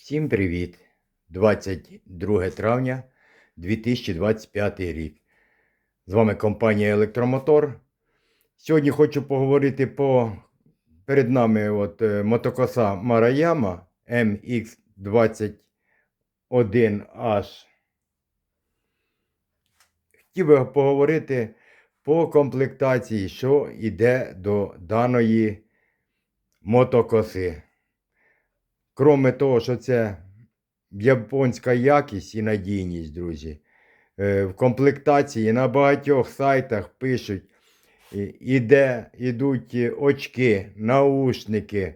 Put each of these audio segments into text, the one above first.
Всім привіт! 22 травня 2025 рік. З вами компанія Електромотор. Сьогодні хочу поговорити по перед нами от, е, мотокоса Мараяма MX21H. Хотів би поговорити по комплектації, що йде до даної мотокоси. Кроме того, що це японська якість і надійність, друзі. Е, В комплектації на багатьох сайтах пишуть, іде, ідуть е, очки, наушники,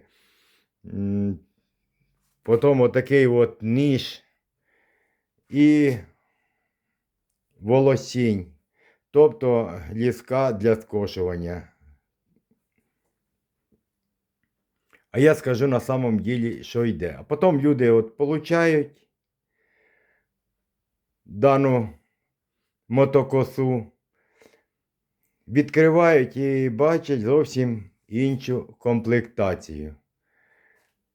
потім отакий от ніж і волосінь, тобто ліска для скошування. А я скажу на самом ділі, що йде. А потім люди от получають дану мотокосу, відкривають і бачать зовсім іншу комплектацію.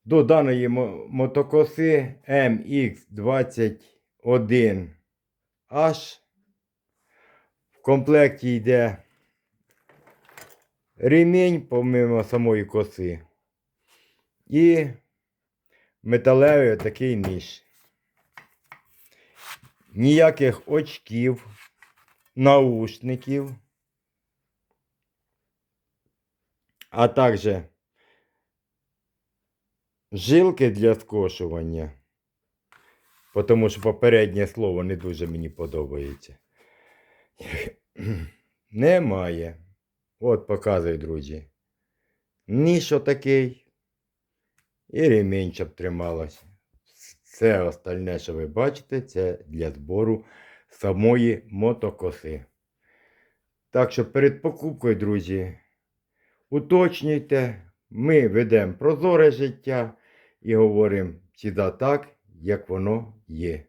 До даної мотокоси MX21H в комплекті йде ремінь, помимо самої коси. І металевий такий ніж. Ніяких очків, наушників, а також жилки для скошування. Тому що попереднє слово не дуже мені подобається. Немає. От показую, друзі. Ніж отакий. І ремінь, щоб трималася. Все остальне, що ви бачите, це для збору самої мотокоси. Так що перед покупкою, друзі, уточнюйте, ми ведемо прозоре життя і говоримо завжди так, як воно є.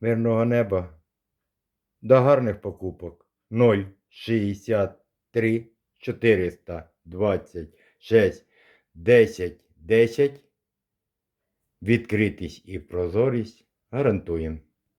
Мирного неба. До гарних покупок. 063 426 10 10. Відкритість і прозорість гарантуємо.